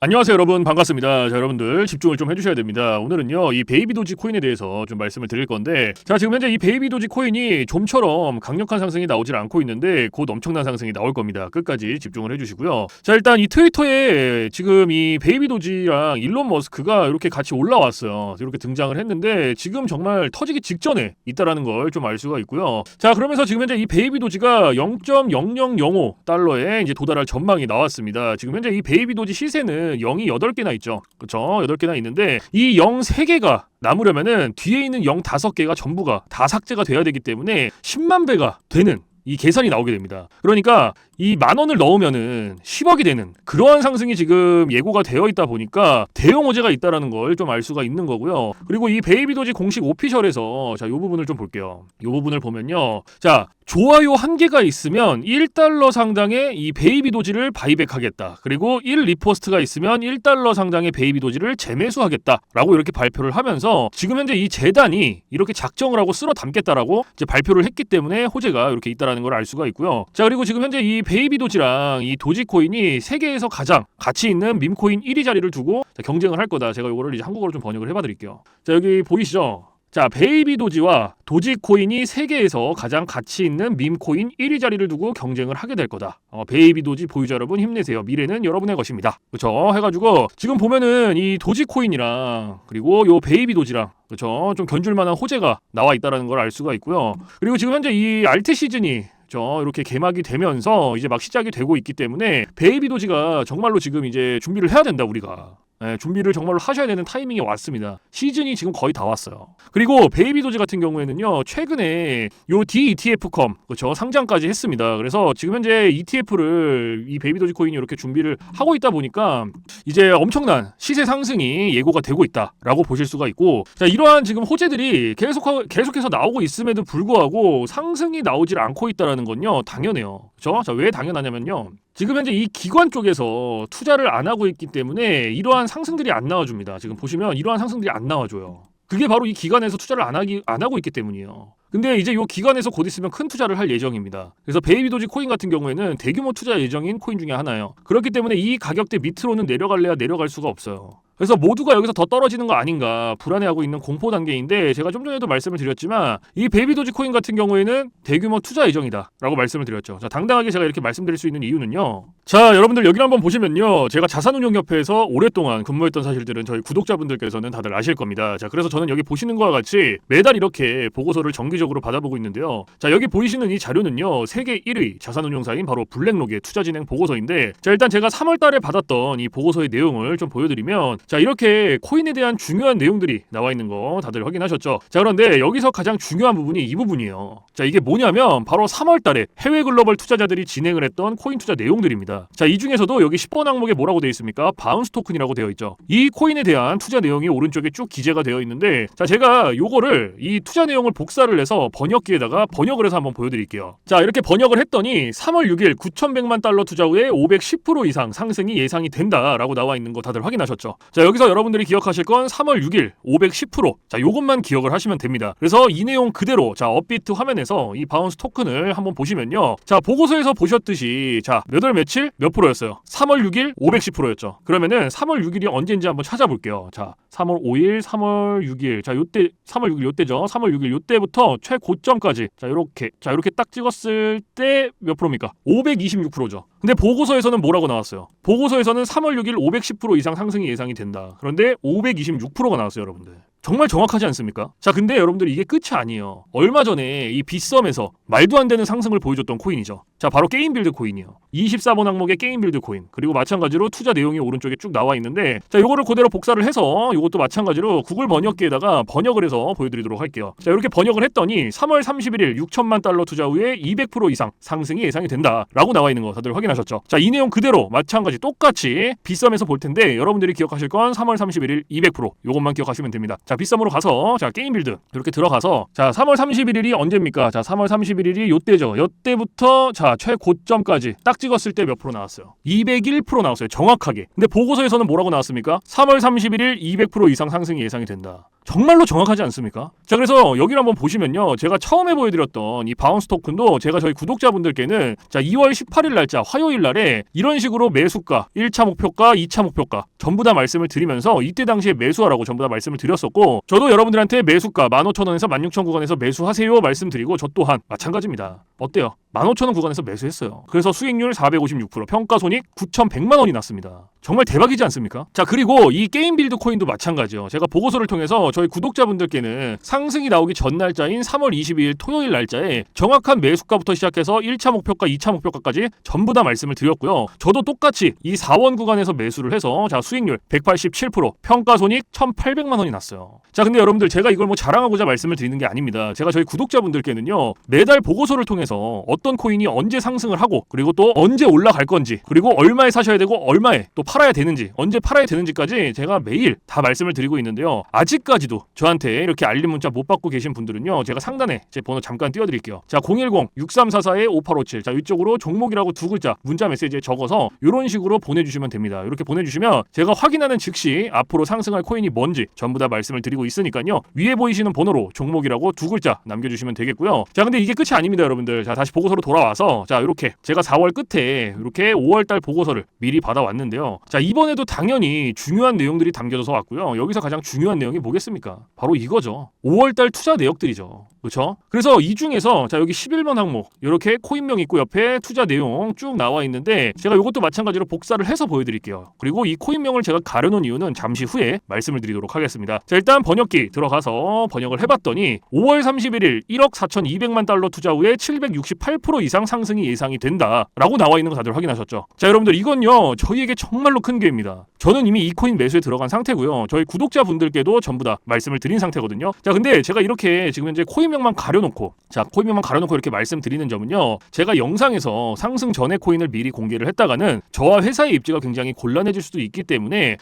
안녕하세요 여러분. 반갑습니다. 자 여러분들 집중을 좀 해주셔야 됩니다. 오늘은요 이 베이비 도지 코인에 대해서 좀 말씀을 드릴 건데 자 지금 현재 이 베이비 도지 코인이 좀처럼 강력한 상승이 나오질 않고 있는데 곧 엄청난 상승이 나올 겁니다. 끝까지 집중을 해주시고요. 자 일단 이 트위터에 지금 이 베이비 도지랑 일론 머스크가 이렇게 같이 올라왔어요. 이렇게 등장을 했는데 지금 정말 터지기 직전에 있다라는 걸 좀 알 수가 있고요. 자 그러면서 지금 현재 이 베이비 도지가 0.0005 달러에 이제 도달할 전망이 나왔습니다. 지금 현재 이 베이비 도지 시세는 0이 8개나 있죠. 그렇죠? 8개나 있는데 이 0 3개가 남으려면은 뒤에 있는 0 5개가 전부가 다 삭제가 돼야 되기 때문에 10만 배가 되는 이 계산이 나오게 됩니다. 그러니까 이 만 원을 넣으면은 10억이 되는 그러한 상승이 지금 예고가 되어 있다 보니까 대형 호재가 있다라는 걸 좀 알 수가 있는 거고요. 그리고 이 베이비 도지 공식 오피셜에서 자, 이 부분을 좀 볼게요. 이 부분을 보면요. 자, 좋아요 한 개가 있으면 1달러 상당의 이 베이비 도지를 바이백하겠다. 그리고 1 리포스트가 있으면 1달러 상당의 베이비 도지를 재매수하겠다라고 이렇게 발표를 하면서 지금 현재 이 재단이 이렇게 작정을 하고 쓸어 담겠다라고 이제 발표를 했기 때문에 호재가 이렇게 있다라는 걸 알 수가 있고요. 자, 그리고 지금 현재 이 베이비 도지랑 이 도지 코인이 세계에서 가장 가치 있는 밈 코인 1위 자리를 두고 자, 경쟁을 할 거다. 제가 이거를 이제 한국어로 좀 번역을 해봐 드릴게요. 자, 여기 보이시죠? 자, 베이비 도지와 도지 코인이 세계에서 가장 가치 있는 밈 코인 1위 자리를 두고 경쟁을 하게 될 거다. 어, 베이비 도지 보유자 여러분 힘내세요. 미래는 여러분의 것입니다. 그렇죠? 해가지고 지금 보면은 이 도지 코인이랑 그리고 요 베이비 도지랑 그렇죠? 좀 견줄 만한 호재가 나와 있다라는 걸 알 수가 있고요. 그리고 지금 현재 이 알트 시즌이 죠 이렇게 개막이 되면서 이제 막 시작이 되고 있기 때문에 베이비 도지가 정말로 지금 이제 준비를 해야 된다 우리가. 네, 준비를 정말로 하셔야 되는 타이밍이 왔습니다. 시즌이 지금 거의 다 왔어요. 그리고 베이비 도지 같은 경우에는요, 최근에 요 DETF컴 그렇죠 상장까지 했습니다. 그래서 지금 현재 ETF를 이 베이비 도지 코인이 이렇게 준비를 하고 있다 보니까 이제 엄청난 시세 상승이 예고가 되고 있다라고 보실 수가 있고, 자 이러한 지금 호재들이 계속 계속해서 나오고 있음에도 불구하고 상승이 나오질 않고 있다라는 건요 당연해요. 그렇죠? 자 왜 당연하냐면요. 지금 현재 이 기관 쪽에서 투자를 안 하고 있기 때문에 이러한 상승들이 안 나와줍니다. 지금 보시면 이러한 상승들이 안 나와줘요. 그게 바로 이 기관에서 투자를 안 하기 안 하고 있기 때문이에요. 근데 이제 이 기관에서 곧 있으면 큰 투자를 할 예정입니다. 그래서 베이비 도지 코인 같은 경우에는 대규모 투자 예정인 코인 중에 하나예요. 그렇기 때문에 이 가격대 밑으로는 내려갈래야 내려갈 수가 없어요. 그래서 모두가 여기서 더 떨어지는 거 아닌가 불안해하고 있는 공포 단계인데 제가 좀 전에도 말씀을 드렸지만 이 베이비 도지 코인 같은 경우에는 대규모 투자 예정이다라고 말씀을 드렸죠. 자, 당당하게 제가 이렇게 말씀드릴 수 있는 이유는요. 자, 여러분들 여기를 한번 보시면요. 제가 자산운용협회에서 오랫동안 근무했던 사실들은 저희 구독자분들께서는 다들 아실 겁니다. 자, 그래서 저는 여기 보시는 거와 같이 매달 이렇게 보고서를 정기적으로 받아보고 있는데요. 자, 여기 보이시는 이 자료는요. 세계 1위 자산운용사인 바로 블랙록의 투자 진행 보고서인데 자, 일단 제가 3월 달에 받았던 이 보고서의 내용을 좀 보여드리면 자 이렇게 코인에 대한 중요한 내용들이 나와 있는 거 다들 확인하셨죠? 자 그런데 여기서 가장 중요한 부분이 이 부분이에요. 자 이게 뭐냐면 바로 3월 달에 해외 글로벌 투자자들이 진행을 했던 코인 투자 내용들입니다. 자 이 중에서도 여기 10번 항목에 뭐라고 되어 있습니까? 바운스 토큰이라고 되어 있죠. 이 코인에 대한 투자 내용이 오른쪽에 쭉 기재가 되어 있는데 자 제가 요거를 이 투자 내용을 복사를 해서 번역기에다가 번역을 해서 한번 보여 드릴게요. 자 이렇게 번역을 했더니 3월 6일 9,100만 달러 투자 후에 510% 이상 상승이 예상이 된다라고 나와 있는 거 다들 확인하셨죠? 자 여기서 여러분들이 기억하실 건 3월 6일 510%. 자, 요것만 기억을 하시면 됩니다. 그래서 이 내용 그대로 자, 업비트 화면에서 이 바운스 토큰을 한번 보시면요. 자, 보고서에서 보셨듯이 자, 몇 월 며칠 몇 프로였어요? 3월 6일 510%였죠. 그러면은 3월 6일이 언제인지 한번 찾아볼게요. 자, 3월 5일, 3월 6일. 자, 요때 3월 6일 요때죠. 3월 6일 요때부터 최고점까지 자, 요렇게 자, 요렇게 딱 찍었을 때 몇 프로입니까? 526%죠. 근데 보고서에서는 뭐라고 나왔어요? 보고서에서는 3월 6일 510% 이상 상승이 예상이 된다. 그런데 526%가 나왔어요, 여러분들. 정말 정확하지 않습니까? 자, 근데 여러분들 이게 끝이 아니에요. 얼마 전에 이 빗썸에서 말도 안 되는 상승을 보여줬던 코인이죠. 자, 바로 게임 빌드 코인이요. 24번 항목의 게임 빌드 코인. 그리고 마찬가지로 투자 내용이 오른쪽에 쭉 나와 있는데 자, 요거를 그대로 복사를 해서 요것도 마찬가지로 구글 번역기에다가 번역을 해서 보여드리도록 할게요. 자, 이렇게 번역을 했더니 3월 31일 6천만 달러 투자 후에 200% 이상 상승이 예상이 된다라고 나와 있는 거 다들 확인하셨죠? 자, 이 내용 그대로 마찬가지 똑같이 빗썸에서 볼 텐데 여러분들이 기억하실 건 3월 31일 200% 요것만 기억하시면 됩니다. 자, 빗썸으로 가서 자, 게임 빌드 이렇게 들어가서 자, 3월 31일이 언제입니까? 자, 3월 31일이 요때죠. 요때부터 자, 최고점까지 딱 찍었을 때 몇 프로 나왔어요? 201% 나왔어요. 정확하게. 근데 보고서에서는 뭐라고 나왔습니까? 3월 31일 200% 이상 상승이 예상이 된다. 정말로 정확하지 않습니까? 자 그래서 여기를 한번 보시면요 제가 처음에 보여드렸던 이 바운스 토큰도 제가 저희 구독자분들께는 자 2월 18일 날짜 화요일 날에 이런 식으로 매수가 1차 목표가 2차 목표가 전부 다 말씀을 드리면서 이때 당시에 매수하라고 전부 다 말씀을 드렸었고 저도 여러분들한테 매수가 15,000원에서 16,000 구간에서 매수하세요 말씀드리고 저 또한 마찬가지입니다 어때요? 15,000원 구간에서 매수했어요. 그래서 수익률 456%, 평가 손익 9,100만 원이 났습니다. 정말 대박이지 않습니까? 자, 그리고 이 게임 빌드 코인도 마찬가지요. 제가 보고서를 통해서 저희 구독자분들께는 상승이 나오기 전 날짜인 3월 22일 토요일 날짜에 정확한 매수가부터 시작해서 1차 목표가, 2차 목표가까지 전부 다 말씀을 드렸고요. 저도 똑같이 이 4원 구간에서 매수를 해서 자, 수익률 187%, 평가 손익 1,800만 원이 났어요. 자, 근데 여러분들 제가 이걸 뭐 자랑하고자 말씀을 드리는 게 아닙니다. 제가 저희 구독자분들께는요. 매달 보고서를 통해서 어떤 코인이 언제 상승을 하고 그리고 또 언제 올라갈 건지 그리고 얼마에 사셔야 되고 얼마에 또 팔아야 되는지 언제 팔아야 되는지까지 제가 매일 다 말씀을 드리고 있는데요. 아직까지도 저한테 이렇게 알림 문자 못 받고 계신 분들은요. 제가 상단에 제 번호 잠깐 띄워드릴게요. 자 010-6344-5857. 자 이쪽으로 종목이라고 두 글자 문자 메시지에 적어서 이런 식으로 보내주시면 됩니다. 이렇게 보내주시면 제가 확인하는 즉시 앞으로 상승할 코인이 뭔지 전부 다 말씀을 드리고 있으니까요. 위에 보이시는 번호로 종목이라고 두 글자 남겨주시면 되겠고요. 자 근데 이게 끝이 아닙니다, 여러분들. 자 다시 보고서로 돌아와서 자 이렇게 제가 4월 끝에 이렇게 5월달 보고서를 미리 받아왔는데요. 자 이번에도 당연히 중요한 내용들이 담겨져서 왔고요. 여기서 가장 중요한 내용이 뭐겠습니까? 바로 이거죠. 5월달 투자 내역들이죠. 그렇죠? 그래서 이 중에서 자 여기 11번 항목 이렇게 코인명 있고 옆에 투자 내용 쭉 나와 있는데 제가 이것도 마찬가지로 복사를 해서 보여드릴게요. 그리고 이 코인명 을 제가 가려놓은 이유는 잠시 후에 말씀을 드리도록 하겠습니다. 자 일단 번역기 들어가서 번역을 해봤더니 5월 31일 1억 4,200만 달러 투자 후에 768% 이상 상승이 예상이 된다라고 나와 있는 거 다들 확인하셨죠? 자 여러분들 이건요 저희에게 정말로 큰 기회입니다. 저는 이미 이 코인 매수에 들어간 상태고요. 저희 구독자분들께도 전부 다 말씀을 드린 상태거든요. 자 근데 제가 이렇게 지금 현재 코인명만 가려놓고 자 코인명만 가려놓고 이렇게 말씀드리는 점은요. 제가 영상에서 상승 전에 코인을 미리 공개를 했다가는 저와 회사의 입지가 굉장히 곤란해질 수도 있기 때문에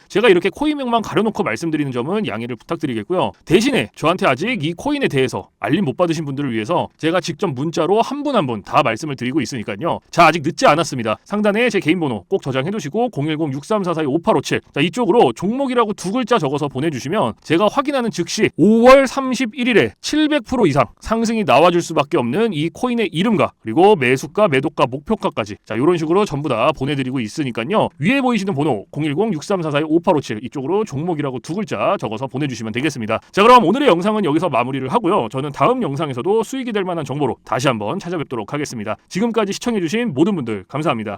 제가 이렇게 코인명만 가려놓고 말씀드리는 점은 양해를 부탁드리겠고요. 대신에 저한테 아직 이 코인에 대해서 알림 못 받으신 분들을 위해서 제가 직접 문자로 한 분 한 분 다 말씀을 드리고 있으니까요. 자 아직 늦지 않았습니다. 상단에 제 개인 번호 꼭 저장해 두시고 010-6344-5857 자 이쪽으로 종목이라고 두 글자 적어서 보내주시면 제가 확인하는 즉시 5월 31일에 700% 이상 상승이 나와줄 수밖에 없는 이 코인의 이름과 그리고 매수가, 매도가, 목표가까지 자 이런 식으로 전부 다 보내드리고 있으니까요. 위에 보이시는 번호 010-6344-5857 이쪽으로 종목이라고 두 글자 적어서 보내주시면 되겠습니다. 자 그럼 오늘의 영상은 여기서 마무리를 하고요. 저는 다음 영상에서도 수익이 될 만한 정보로 다시 한번 찾아뵙도록 하겠습니다. 지금까지 시청해주신 모든 분들 감사합니다.